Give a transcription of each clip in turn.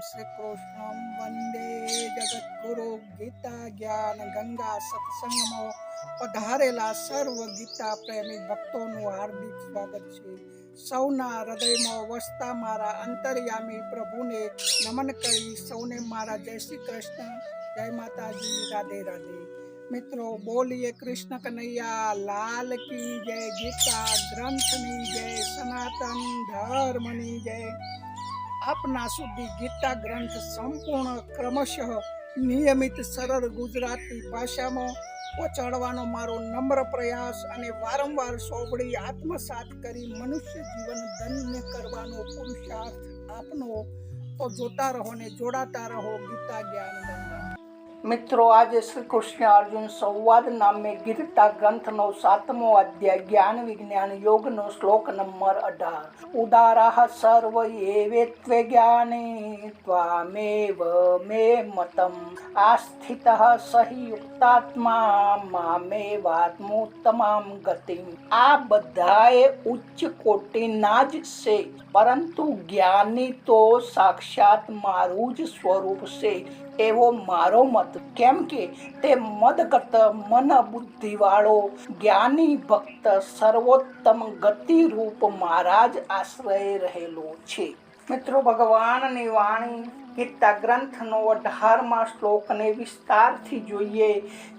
શ્રી વંદે જગદગુરુ ગીતા જ્ઞાન ગંગા સત્સંગમો પધારેલા સર્વ ગીતા પ્રેમી ભક્તોનું હાર્દિક સ્વાગત છે સૌના હૃદયમાં વસતા મારા અંતર્યામી પ્રભુને નમન કરી સૌને મારા જય શ્રી કૃષ્ણ જય માતાજી રાધે રાધે મિત્રો બોલીએ કૃષ્ણ કનૈયા લાલ કી જય ગીતા ગ્રંથની જય સનાતન ધર્મની જય આપના સુધી ગીતા ગ્રંથ સંપૂર્ણ ક્રમશઃ નિયમિત સરળ ગુજરાતી ભાષામાં પહોંચાડવાનો મારો નમ્ર પ્રયાસ અને વારંવાર સોંપડી આત્મસાત કરી મનુષ્ય જીવન ધન્ય કરવાનો પુરુષાર્થ આપનો. તો જોતા રહો ને જોડાતા રહો ગીતા જ્ઞાન મિત્રો, આજે શ્રી કૃષ્ણ અર્જુન સંવાદ નામે ગીતા ગ્રંથનો સાતમો અધ્યાય, જ્ઞાન વિજ્ઞાન યોગનો શ્લોક નંબર અઢાર. ઉદારા સર્વ એવેત્વે જ્ઞાને ત્વામેવ મે મતમ. આસ્થિત સહી યુક્તાત્મા મામે વાત્મોત્તમામ આ બધાએ ઉચ્ચ કોટીના જ છે, પરંતુ જ્ઞાની તો સાક્ષાત મારું જ સ્વરૂપ છે. એવો મારો મત. કેમ કે તે મદગત મન બુદ્ધિવાળો, જ્ઞાની ભક્ત સર્વોત્તમ ગતિરૂપ મારા જ આશ્રય રહેલો છે. મિત્રો, ભગવાનની વાણી ગીતા ગ્રંથનો અઢારમા શ્લોકને વિસ્તારથી જોઈએ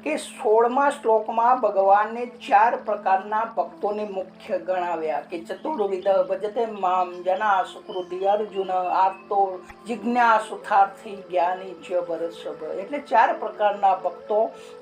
કે સોળમા શ્લોકમાં ભગવાને ચાર પ્રકારના ભક્તોને મુખ્ય ગણાવ્યા કે ચતુર્વિધ ભજતે મામ જના સુકૃતિ અર્જુન, આર્તો જિજ્ઞાસુથાર્થી જ્ઞાની ચ ભરસભ એટલે ચાર પ્રકારના ભક્તો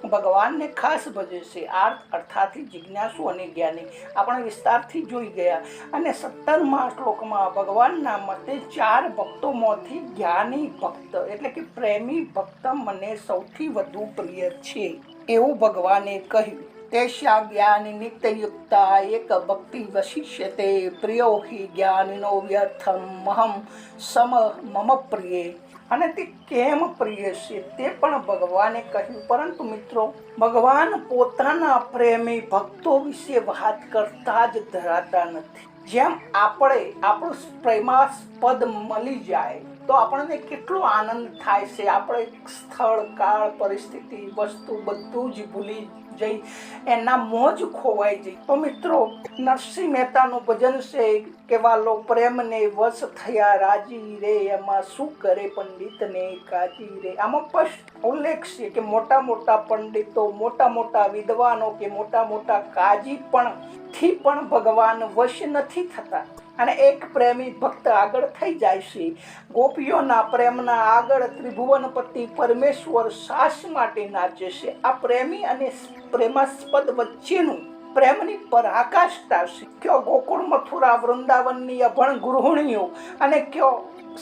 ભગવાનને ખાસ ભજે છે. આર્થ અર્થાથી જિજ્ઞાસુ અને જ્ઞાની. આપણે વિસ્તારથી જોઈ ગયા. અને સત્તરમા શ્લોકમાં ભગવાનના મતે ચાર ભક્તોમાંથી જ્ઞાની ભક્ત, એટલે કે પ્રેમી ભક્ત મને સૌથી વધુ પ્રિય છે. એવું ભગવાને કહ્યું. તેષ્યા જ્ઞાની નિત્યયુક્તા એક ભક્તિ વશિષ્યતે પ્રિયો હિ જ્ઞાનનો વ્યર્થમ મહમ સમ મમ પ્રિય. અને તે કેમ પ્રિય છે તે પણ ભગવાને કહ્યું. પરંતુ મિત્રો, ભગવાન પોતાના પ્રેમી ભક્તો વિશે વાત કરતા જ ધરાતા નથી. જેમ આપણે આપણું પ્રેમાસ્પદ મળી જાય તો આપણને કેટલો આનંદ થાય છે. આપણે સ્થળ, કાળ, પરિસ્થિતિ, વસ્તુ બધું જ ભૂલી જઈ એના મોજ ખોવાઈ જઈ. તો મિત્રો, નરસિંહ મહેતાનું ભજન છે, કેવા વાલો પ્રેમને વશ થયા, રાજી રે, એમાં શું કરે પંડિતને, કાજી રે. આમાં સ્પષ્ટ ઉલ્લેખ છે કે મોટા મોટા પંડિતો, મોટા મોટા વિદ્વાનો કે મોટા મોટા કાજી પણ થી પણ ભગવાન વશ નથી થતા. અને એક પ્રેમી ભક્ત આગળ થઈ જાય છે. ગોપીઓના પ્રેમના આગળ ત્રિભુવનપતિ પરમેશ્વર સાસ માટે નાચે છે. આ પ્રેમી અને પ્રેમાસ્પદ વચ્ચેનું પ્રેમની પરાકાષ્ઠા છે. કયો ગોકુળ મથુરા વૃંદાવનની અભણ ગૃહિણીઓ અને કયો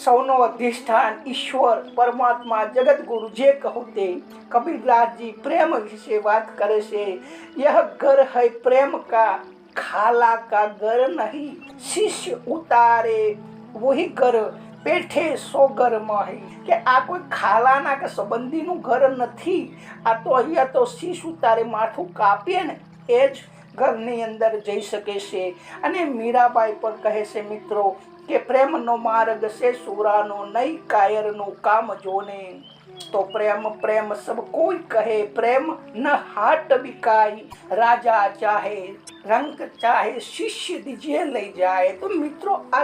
સૌનો અધિષ્ઠાન ઈશ્વર પરમાત્મા જગતગુરુ જે કહો તે કબીરદાસજી પ્રેમ વિશે વાત કરે છે. યહ ઘર હૈ પ્રેમ કા ખાલા કા ઘર નહીં. શિષ્ય ઉતારે, વોહી ઘર પેઠે સો ઘર માહી. કે આ કોઈ ખાલાના કે સંબંધીનું ઘર નથી. આ તો અહીંયા તો શીશ ઉતારે માથું કાપીએ ને, એ જ ઘરની અંદર જઈ શકે છે. અને મીરાબાઈ પણ કહે છે, મિત્રો, કે પ્રેમનો માર્ગ છે સુરાનો નહીં, કાયરનું કામ જોને. તો પ્રેમ પ્રેમ સબ કોઈ કહે, પ્રેમ ન હાટ બિકાય રાજા ચાહે, રંગ ચાહે, શિષ્ય દીજે લઈ જાય. તો મિત્રો, આ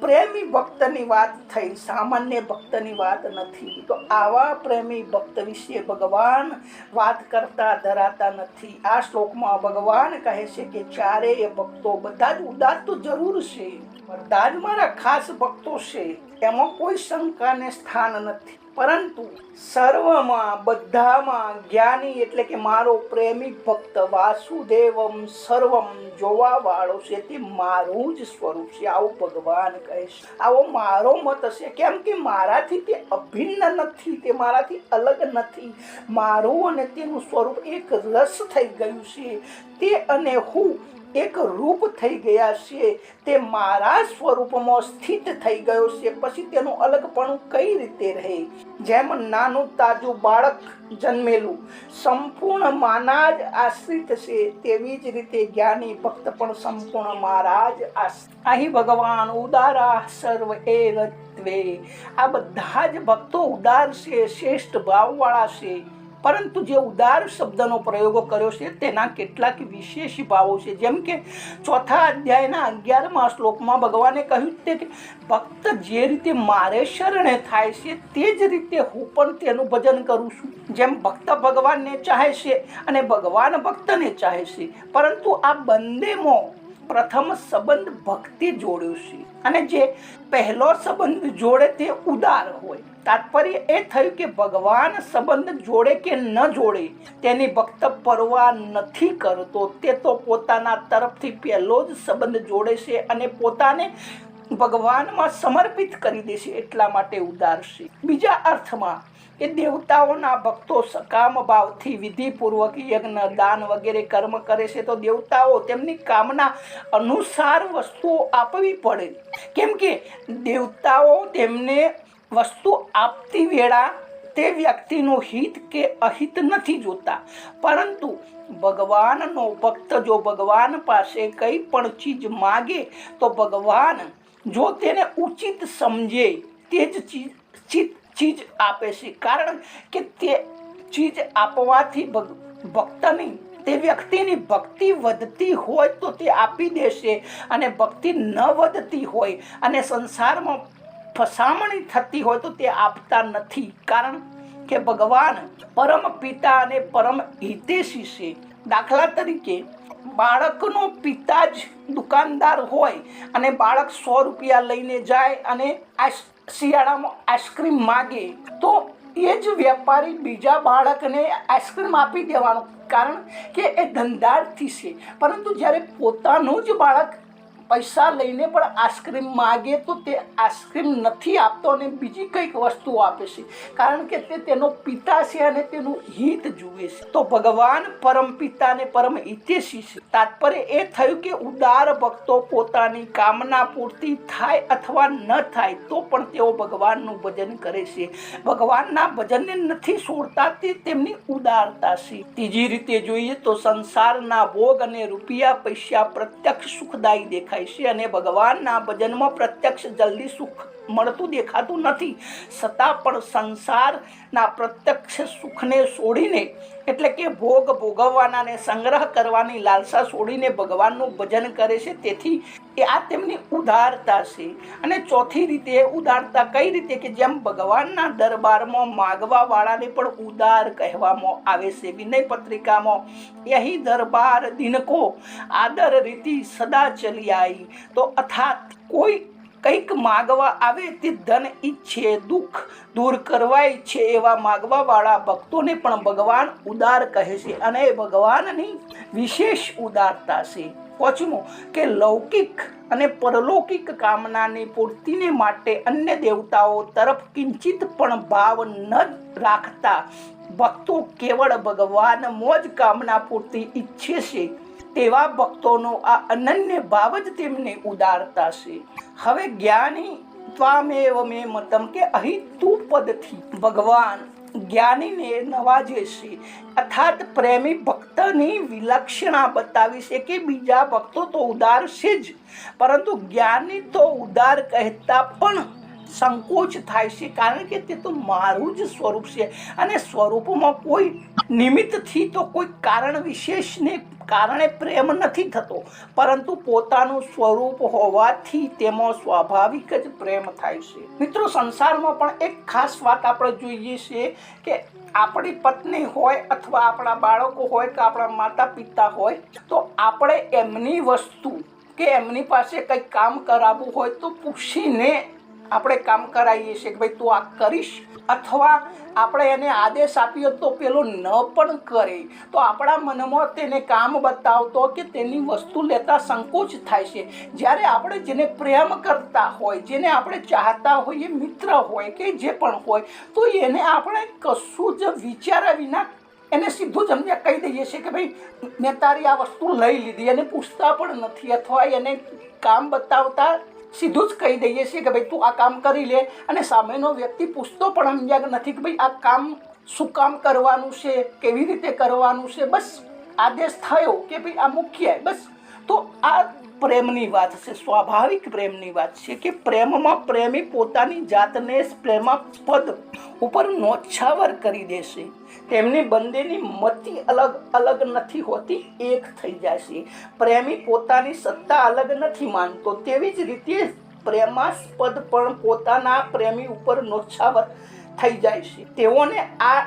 પ્રેમી ભક્તની વાત થઈ, સામાન્ય ભક્તની વાત નથી. તો આવા પ્રેમી ભક્ત વિશે ભગવાન વાત કરતા ધરાતા નથી. આ શ્લોકમાં ભગવાન કહે છે કે, ચારેય ભક્તો બધા જ ઉદાર તો જરૂર છે બધા જ મારા ખાસ ભક્તો છે. એમાં કોઈ શંકાને સ્થાન નથી. પરંતુ સર્વમાં, બધામાં જ્ઞાની એટલે કે મારો પ્રેમી ભક્ત વાસુદેવમ સર્વમ જોવા વાળો છે તે મારું જ સ્વરૂપ છે. આવું ભગવાન કહે છે. આવો મારો મત હશે કેમ કે મારાથી તે અભિન્ન નથી, તે મારાથી અલગ નથી. મારું અને તેનું સ્વરૂપ એક રસ થઈ ગયું છે. તે અને હું એક રૂપ થઈ ગયા છે તે મારા સ્વરૂપમાં સ્થિત થઈ ગયો છે. પછી તેનું અલગપણું કઈ રીતે રહે? જેમ નાનું તાજું બાળક જન્મેલું, સંપૂર્ણ માના જ આશ્રિત છે, તેવી જ રીતે જ્ઞાની ભક્ત પણ સંપૂર્ણ મારા જ અહીં ભગવાન ઉદારા સર્વ એ આ બધા જ ભક્તો ઉદાર છે, શ્રેષ્ઠ ભાવવાળા છે. પરંતુ જે ઉદાર શબ્દનો પ્રયોગો કર્યો છે તેના કેટલાક વિશેષ ભાવો છે. જેમ કે ચોથા અધ્યાયના અગિયારમાં શ્લોકમાં ભગવાને કહ્યું તે કે ભક્ત જે રીતે મારે શરણે થાય છે તે જ રીતે હું પણ તેનું ભજન કરું છું. જેમ ભક્ત ભગવાનને ચાહે છે અને ભગવાન ભક્તને ચાહે છે. પરંતુ આ બંનેમાં પ્રથમ સંબંધ ભક્તિ જોડ્યું છે. અને જે પહેલો સંબંધ જોડે તે ઉદાર હોય. તાત્પર્ય એ થયું કે ભગવાન સંબંધ જોડે કે ન જોડે તેની ભક્ત પરવા નથી કરતો. તે તો પોતાના તરફથી પહેલો જ સંબંધ જોડે છે અને પોતાને ભગવાનમાં સમર્પિત કરી દેશે એટલા માટે ઉદાર છે. બીજા અર્થમાં એ દેવતાઓના ભક્તો સકામ ભાવથી વિધિપૂર્વક યજ્ઞ, દાન વગેરે કર્મ કરે છે, તો દેવતાઓ તેમની કામના અનુસાર વસ્તુઓ આપવી પડે. કેમ કે દેવતાઓ તેમને વસ્તુ આપતી વેળા તે વ્યક્તિનું હિત કે અહિત નથી જોતા. પરંતુ ભગવાનનો ભક્ત જો ભગવાન પાસે કંઈ પણ ચીજ માગે, તો ભગવાન જો તેને ઉચિત સમજે, તે જ ચીજ ચીજ આપે છે. કારણ કે તે ચીજ આપવાથી ભક્તની, તે વ્યક્તિની ભક્તિ વધતી હોય તો તે આપી દેશે અને ભક્તિ ન વધતી હોય અને સંસારમાં ફસામણી થતી હોય તો તે આપતા નથી. કારણ કે ભગવાન પરમ પિતા અને પરમ હિતેશી છે. દાખલા તરીકે, બાળકનો પિતા જ દુકાનદાર હોય અને બાળક સો રૂપિયા લઈને જાય અને આ શિયાળામાં આઈસ્ક્રીમ માગે, તો એ જ વેપારી બીજા બાળકને આઈસ્ક્રીમ આપી દેવાનો. કારણ કે એ ધંધાર્થી છે. પરંતુ જ્યારે પોતાનું જ બાળક પૈસા લઈને પણ આઈસ્ક્રીમ માગે તો તે આઈસ્ક્રીમ નથી આપતો અને બીજી કંઈક વસ્તુ આપે છે. કારણ કે તે તેનો પિતા છે અને તેનું હિત જુએ છે. તો ભગવાન પરમ પિતા અને પરમ હિતેશી છે. તાત્પર્ય એ થયું કે ઉદાર ભક્તો પોતાની કામના પૂર્તિ થાય અથવા ન થાય તો પણ તેઓ ભગવાનનું ભજન કરે છે. ભગવાનના ભજનને નથી છોડતા તે તેમની ઉદારતા છે. ત્રીજી રીતે જોઈએ તો સંસારના ભોગ અને રૂપિયા પૈસા પ્રત્યક્ષ સુખદાયી દેખાય છે અને ભગવાનના ભજનમાં પ્રત્યક્ષ જલ્દી સુખ મળતું દેખાતું નથી. છતાં પણ સંસારના પ્રત્યક્ષ સુખને છોડીને એટલે કે ભોગ ભોગવવાના ને સંગ્રહ કરવાની લાલસા છોડીને ભગવાનનું ભજન કરે છે. તેથી એ આ તેમની ઉદારતા છે. અને ચોથી રીતે ઉદારતા કઈ રીતે કે જેમ ભગવાનના દરબારમાં માગવા વાળાને પણ ઉદાર કહેવામાં આવે છે. વિનય પત્રિકામાં, યહી દરબાર દિનકો આદર રીતિ સદા ચલી આવી તો અર્થાત કોઈ કંઈક માગવા આવે તે ધન, ઈચ્છે, દુઃખ દૂર કરવા ઈચ્છે એવા માગવાવાળા ભક્તોને પણ ભગવાન ઉદાર કહે છે. અને ભગવાનની વિશેષ ઉદારતા છે. પાંચમું કે લૌકિક અને પરલૌકિક કામનાની પૂર્તિને માટે અન્ય દેવતાઓ તરફ કિંચિત પણ ભાવ ન રાખતા. ભક્તો કેવળ ભગવાન મોજ કામના પૂર્તિ ઈચ્છે છે, તેવા ભક્તોનો આ અનન્ય ભાવ જ તેમને ઉદારતા છે. હવે જ્ઞાની ત્વામેવ મતમ કે અહીં તું પદથી ભગવાન જ્ઞાનીને નવાજે અર્થાત પ્રેમી ભક્તની વિલક્ષણા બતાવી છે કે બીજા ભક્તો તો ઉદાર છે જ. પરંતુ જ્ઞાની તો ઉદાર કહેતા પણ સંકોચ થાય છે, કારણ કે તે તો મારું જ સ્વરૂપ છે. અને સ્વરૂપમાં કોઈ નિમિત્તથી તો કોઈ કારણ વિશેષને કારણે પ્રેમ નથી થતો. પરંતુ પોતાનું સ્વરૂપ હોવાથી તેમાં સ્વાભાવિક જ પ્રેમ થાય છે. મિત્રો, સંસારમાં પણ એક ખાસ વાત આપણે જોઈએ છીએ કે આપણી પત્ની હોય અથવા આપણા બાળકો હોય કે આપણા માતા પિતા હોય, તો આપણે એમની વસ્તુ કે એમની પાસે કંઈક કામ કરાવવું હોય તો પૂછીને આપણે કામ કરાવીએ છીએ કે ભાઈ તું આ કરીશ, અથવા આપણે એને આદેશ આપીએ તો પેલો ન પણ કરે. તો આપણા મનમાં તેને કામ બતાવતો કે તેની વસ્તુ લેતા સંકોચ થાય છે. જ્યારે આપણે જેને પ્રેમ કરતા હોય, જેને આપણે ચાહતા હોઈએ, મિત્ર હોય કે જે પણ હોય, તો એને આપણે કશું જ વિચાર્યા વિના એને સીધું જ અમને કહી દઈએ છીએ કે ભાઈ, મેં તારી આ વસ્તુ લઈ લીધી, એને પૂછતા પણ નથી, અથવા એને કામ બતાવતા સીધું જ કહી દઈએ છીએ કે ભાઈ તું આ કામ કરી લે. અને સામેનો વ્યક્તિ પૂછતો પણ સમજ્યા નથી કે ભાઈ આ કામ શું કામ કરવાનું છે, કેવી રીતે કરવાનું છે. બસ આદેશ થયો કે ભાઈ આ મુખ્ય બસ તો આ પ્રેમની વાત છે, સ્વાભાવિક પ્રેમની વાત છે કે પ્રેમમાં પ્રેમી પોતાની જાતને પ્રેમાસ્પદ ઉપર નોછાવર કરી દેશે. તેમની બંનેની મતિ અલગ અલગ નથી હોતી, એક થઈ જશે. પ્રેમી પોતાની સત્તા અલગ નથી માનતો, તેવી જ રીતે પ્રેમાસ્પદ પણ પોતાના પ્રેમી ઉપર નોછાવર થઈ જાય છે. તેઓને આ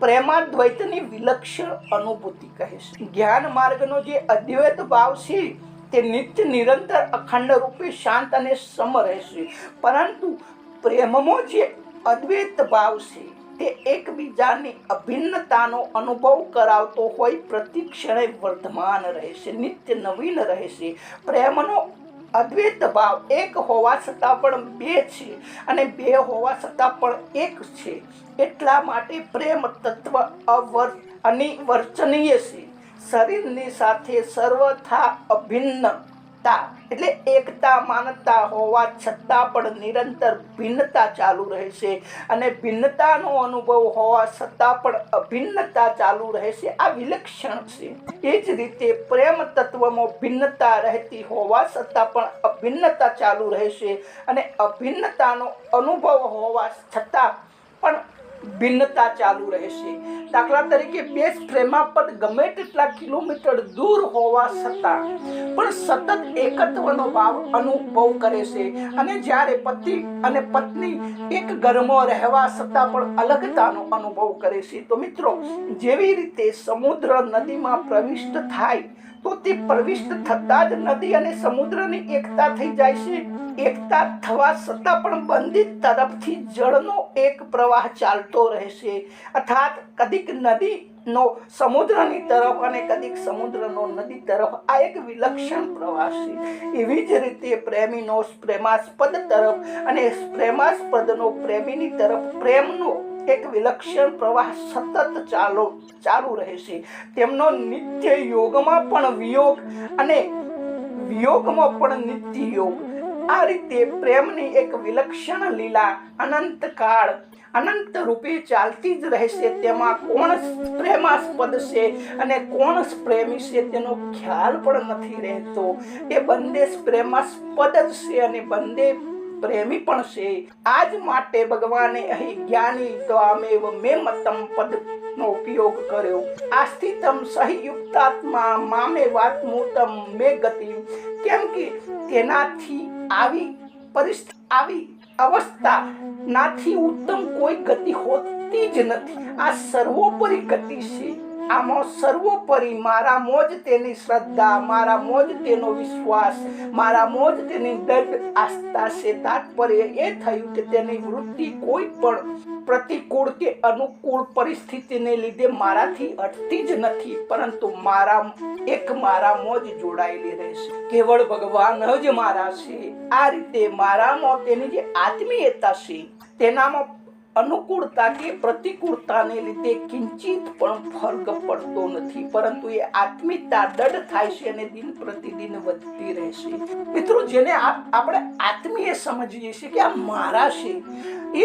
પ્રેમાદ્વૈતની વિલક્ષણ અનુભૂતિ કહે છે. જ્ઞાન માર્ગનો જે અદ્વૈત ભાવ છે તે નિત્ય નિરંતર અખંડ રૂપે શાંત અને સમ રહેશે. પરંતુ પ્રેમમાં જે અદ્વૈત ભાવ છે, તે એકબીજાની અભિન્નતાનો અનુભવ કરાવતો હોય પ્રતિક્ષણે વર્ધમાન રહેશે, નિત્ય નવીન રહેશે. પ્રેમનો અદ્વૈત ભાવ એક હોવા છતાં પણ બે છે અને બે હોવા છતાં પણ એક છે. એટલા માટે પ્રેમ તત્વ અવર અનિવર્ચનીય છે. શરીરની સાથે સર્વથા અભિન્નતા એટલે એકતા, માનતા હોવા છતાં પણ નિરંતર ભિન્નતા ચાલુ રહેશે. અને ભિન્નતાનો અનુભવ હોવા છતાં પણ અભિન્નતા ચાલુ રહેશે. આ વિલક્ષણ છે. એ જ રીતે પ્રેમ તત્વમાં ભિન્નતા રહેતી હોવા છતાં પણ અભિન્નતા ચાલુ રહેશે. અને અભિન્નતાનો અનુભવ હોવા છતાં પણ ભિન્નતા ચાલુ રહેશે. દાખલા તરીકે બે પ્રેમાપદ ગમે તેટલા કિલોમીટર દૂર હોવા છતાં પણ સતત એકત્વનો ભાવ અનુભવ કરે છે. અને જ્યારે પતિ અને પત્ની એક ઘરમાં રહેવા છતાં પણ અલગતાનો અનુભવ કરે છે, તો મિત્રો, જેવી રીતે સમુદ્ર નદીમાં પ્રવિષ્ટ થાય તો તે પ્રવિષ્ટ થતાં જ નદી અને સમુદ્રની એકતા થઈ જાય છે. એકતા થવા છતાં પણ બંધિત તરફથી જળનો એક પ્રવાહ ચાલતો રહેશે. અર્થાત કદીક નદીનો સમુદ્રની તરફ અને કદીક સમુદ્રનો નદી તરફ આ એક વિલક્ષણ પ્રવાહ છે. એવી જ રીતે પ્રેમીનો પ્રેમાસ્પદ તરફ અને પ્રેમાસ્પદનો પ્રેમીની તરફ પ્રેમનો એક વિલક્ષણ પ્રવાહ સતત ચાલો, ચાલુ રહેશે. તેમનો નિત્ય યોગમાં પણ વિયોગ અને વિયોગમાં પણ નિત્ય યોગ. આ રીતે પ્રેમની એક વિલક્ષણ લીલા અનંત કાળ અનંત રૂપે ચાલતી જ રહેશે. તેમાં કોણ પ્રેમાસ્પદ છે અને કોણ પ્રેમી છે તેનો ખ્યાલ પણ નથી રહેતો. એ બંને પ્રેમાસ્પદ જ છે અને બંને પ્રેમી પણ છે. આજ માટે ભગવાને અહીં જ્ઞાની ત્વામેવ મે મતમ પદ નો ઉપયોગ કર્યો. આસ્થિતમ સહયુક્તાત્મા મામે વાતમૂતમ મે ગતિ. કેમ કે તેનાથી આવી પરિસ્થિતિ આવી અવસ્થા નાથી ઉત્તમ કોઈ ગતિ હોતી જ નથી. આ સર્વોપરી ગતિ છે. આમાં સર્વોપરી, મારા મોજ તેની શ્રદ્ધા, મારા મોજ તેનો વિશ્વાસ, મારા મોજ તેની દંડ, આસ્થા છે, તાત્પર્ય એ થયું કે તેની વૃત્તિ કોઈ પણ પ્રતિકૂળ કે અનુકૂળ પરિસ્થિતિને લીધે મારાથી અટતી જ નથી, પરંતુ મારા, એક મારા મોજ જોડાયેલી રહેશે. કેવળ ભગવાન જ મારા છે. આ રીતે મારામાં તેની જે આત્મીયતા છે, તેનામાં અનુકૂળતા કે પ્રતિકૂળતાને લીધે કિંચિત પણ ફરક પડતો નથી. પરંતુ એ આત્મિકતા દડ થાય છે અને દિન પ્રતિદિન વધતી રહેશે મિત્રો, જેને આપણે આત્મીય સમજીએ છીએ કે આ મારા છે, એ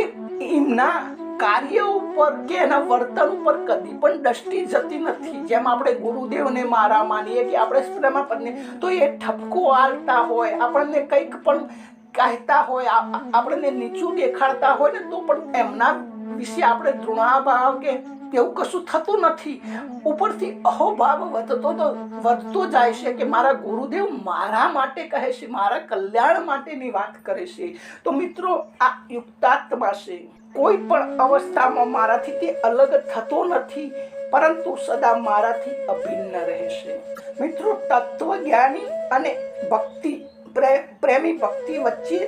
એમના કાર્ય ઉપર કે એના વર્તન ઉપર કદી પણ દ્રષ્ટિ જતી નથી. જેમ આપણે ગુરુદેવને મારા માનીએ કે આપણે પ્રેમાપદને તો એ ઠપકો આલતા હોય, આપણને કંઈક પણ કહેતા હોય આપણને નીચું દેખાડતા હોય ને તો પણ એમના વિશે આપણે તૃણાભાવ કે એવું કશું થતું નથી. ઉપરથી અહોભાવ વધતો તો વધતો જાય છે કે મારા ગુરુદેવ મારા માટે કહે છે, મારા કલ્યાણ માટેની વાત કરે છે. તો મિત્રો, આ યુક્તાત્મા છે. કોઈ પણ અવસ્થામાં મારાથી તે અલગ થતો નથી, પરંતુ સદા મારાથી અભિન્ન રહેશે મિત્રો, તત્વજ્ઞાની અને ભક્તિ પ્રેમી ભક્તિ વચ્ચે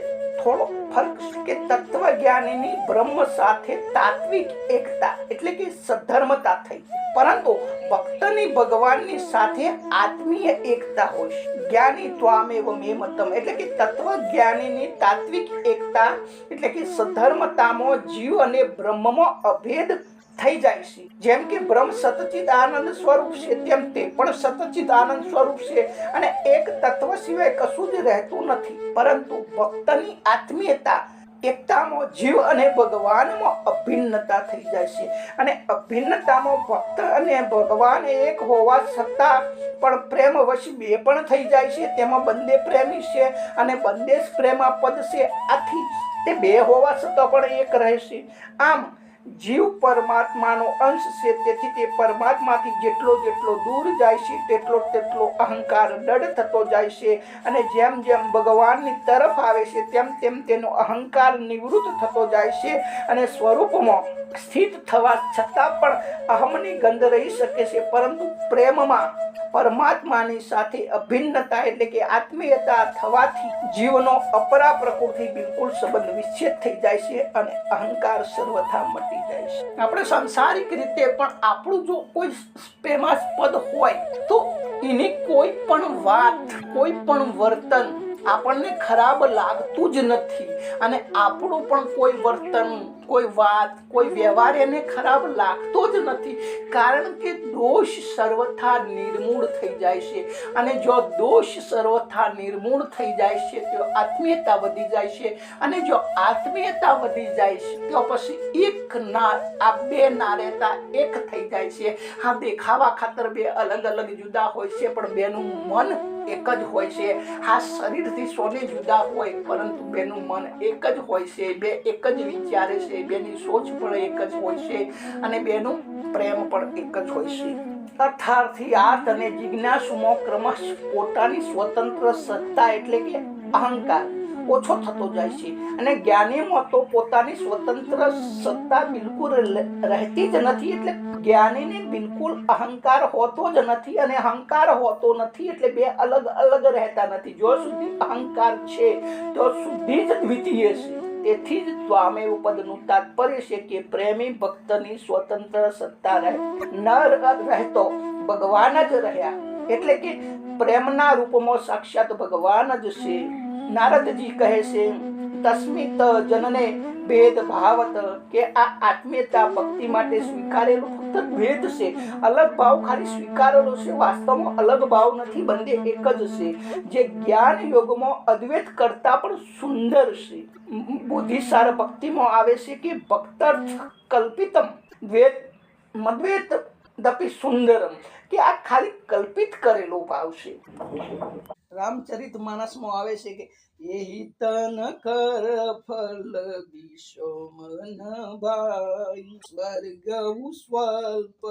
થોડો ફર્ક કે તત્વજ્ઞાનીની બ્રહ્મ સાથે તાત્વિક એકતા એટલે કે સધર્મતા થઈ. પરંતુ ભક્તની ભગવાનની સાથે આત્મીય એકતા હોય છે. જ્ઞાની ત્વામેવ મેમતમ એટલે કે તત્વજ્ઞાનીની તાત્વિક એકતા એટલે કે સધર્મતામાં જીવ અને બ્રહ્મમાં અભેદ થઈ જાય છે. જેમ કે બ્રહ્મ સતચિત આનંદ સ્વરૂપ છે તેમ તે પણ સતચિત આનંદ સ્વરૂપ છે અને એક તત્વ સિવાય કશું જ રહેતું નથી. પરંતુ ભક્તની આત્મીયતા, એકતામાં જીવ અને ભગવાનમાં અભિન્નતા થઈ જાય છે. અને અભિન્નતામાં ભક્ત અને ભગવાન એક હોવા છતાં પણ પ્રેમ વશ બે પણ થઈ જાય છે. તેમાં બંને પ્રેમી છે અને બંને જ પ્રેમાપદ છે. આથી તે બે હોવા છતાં પણ એક રહેશે આમ જીવ પરમાત્માનો અંશ છે, તેથી તે પરમાત્માથી જેટલો જેટલો દૂર જાય છે, તેટલો તેટલો અહંકાર દઢ થતો જાય છે. અને જેમ જેમ ભગવાનની તરફ આવે છે, તેમ તેમ તેનો અહંકાર નિવૃત્ત થતો જાય છે અને સ્વરૂપમાં સ્થિત થવા છતાં પણ અહમની ગંધ રહી શકે છે. પરંતુ પ્રેમમાં પરમાત્માની સાથે અભિન્નતા એટલે કે આત્મીયતા થવાથી જીવનો અપરા પ્રકૃતિ બિલકુલ સંબંધ વિચ્છેદ થઈ જાય છે અને અહંકાર સર્વથા મટી જાય દઈશ. આપણે સંસારિક રીતે પણ આપણું જો કોઈ પ્રેમાસ્પદ હોય, તો એની કોઈ પણ વાત, કોઈ પણ વર્તન આપણને ખરાબ લાગતું જ નથી. અને આપણું પણ કોઈ વર્તન કોઈ વાત, કોઈ વ્યવહાર એને ખરાબ લાગતો જ નથી. કારણ કે દોષ સર્વથા નિર્મૂળ થઈ જાય છે. અને જો દોષ સર્વથા નિર્મૂળ થઈ જાય છે, તો આત્મીયતા વધી જાય છે. અને જો આત્મીયતા વધી જાય છે, તો પછી એક ના, આ બે ના રહેતા એક થઈ જાય છે. હા દેખાવા ખાતર બે અલગ અલગ જુદા હોય છે, પણ બેનું મન એક જ હોય છે. હા, શરીરથી સોને જુદા હોય, પરંતુ બેનું મન એક જ હોય છે. બે એક જ વિચારે છે. બેની સોચ પણ એક જ હોય છે અને બેનું પ્રેમ પણ એક જ હોય છે. અર્થાર્થિયાર્થ અને જિજ્ઞાસુમાં ક્રમશ પોતાની સ્વતંત્ર સત્તા એટલે કે અહંકાર ઓછો થતો જાય છે અને જ્ઞાનીમાં તો પોતાની સ્વતંત્ર સત્તા બિલકુલ રહેતી જ નથી એટલે જ્ઞાનીને બિલકુલ અહંકાર હોતો જ નથી અને અહંકાર હોતો નથી એટલે બે અલગ અલગ રહેતા નથી. જો સુધી અહંકાર છે તો સુધી જ દ્વિતીય છે. તેથી જ સ્વામેવ પદનું તાત્પર્ય છે કે પ્રેમી ભક્તની સ્વતંત્ર સત્તા રહે. ન રહેતો ભગવાન જ રહ્યા. એટલે કે પ્રેમના રૂપમાં સાક્ષાત ભગવાન જ છે. નારદજી કહે છે, તસ્મિત જનને ભેદ ભાવત કે આ આત્મીયતા ભક્તિ માટે સ્વીકારેલો ફક્ત ભેદ છે. અલગ ભાવ ખાલી સ્વીકારેલો છે. વાસ્તવમાં અલગ ભાવ નથી, બંને એક જ છે. જે જ્ઞાન યોગમાં અદ્વૈત કરતા પણ સુંદર છે. બુદ્ધિસાર ભક્તિમાં આવે છે કે ભક્તર્થ કલ્પિતમ, દ્વૈત, મદ્વૈત દપી સુંદરમ, કે આ ખાલી કલ્પિત કરેલો ભાવ છે. રામચરિત માનસમાં આવે છે કે એહી તન કર ફલ વિષમન ભાઈ. સ્વર્ગ સ્વલ્પ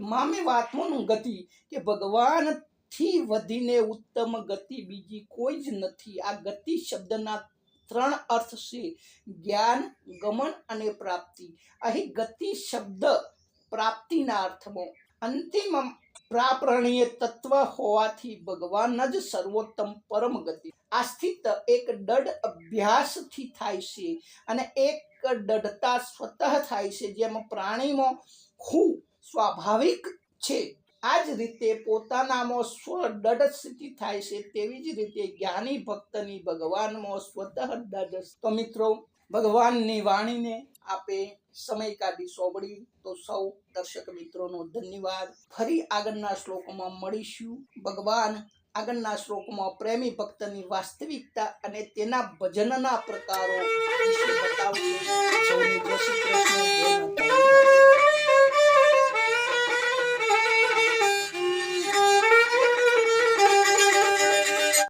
મામે વાતોનું ગતિ કે ભગવાનથી વધીને ઉત્તમ ગતિ બીજી કોઈ જ નથી. આ ગતિ શબ્દના ત્રણ અર્થ છે જ્ઞાન, ગમન અને પ્રાપ્તિ. અહીં ગતિ શબ્દ પ્રાપ્તિના અર્થમાં અંતિમ પ્રાપરણીય તત્વ હોવાથી ભગવાન જ સર્વોત્તમ પરમ ગતિ. આ સ્થિત એક દઢ અભ્યાસથી થાય છે અને એક દઢતા સ્વતઃ થાય છે, જેમાં પ્રાણીમાં હું સ્વાભાવિક છે. આ જ રીતે પોતાનામાં સ્વ દઢ સ્થિતિ થાય છે તેવી જ રીતે જ્ઞાની ભક્તની ભગવાનમાં સ્વતઃ દઢ તો મિત્રો, ભગવાનની વાણીને આપે સમય કાઢી સોંપડી. તો સૌ દર્શક મિત્રોનો ધન્યવાદ. ફરી આગળના શ્લોકમાં મળીશું. ભગવાન આગળના શ્લોકમાં પ્રેમી ભક્તની વાસ્તવિકતા અને તેના ભજનના પ્રકારો વિશે બતાવશે.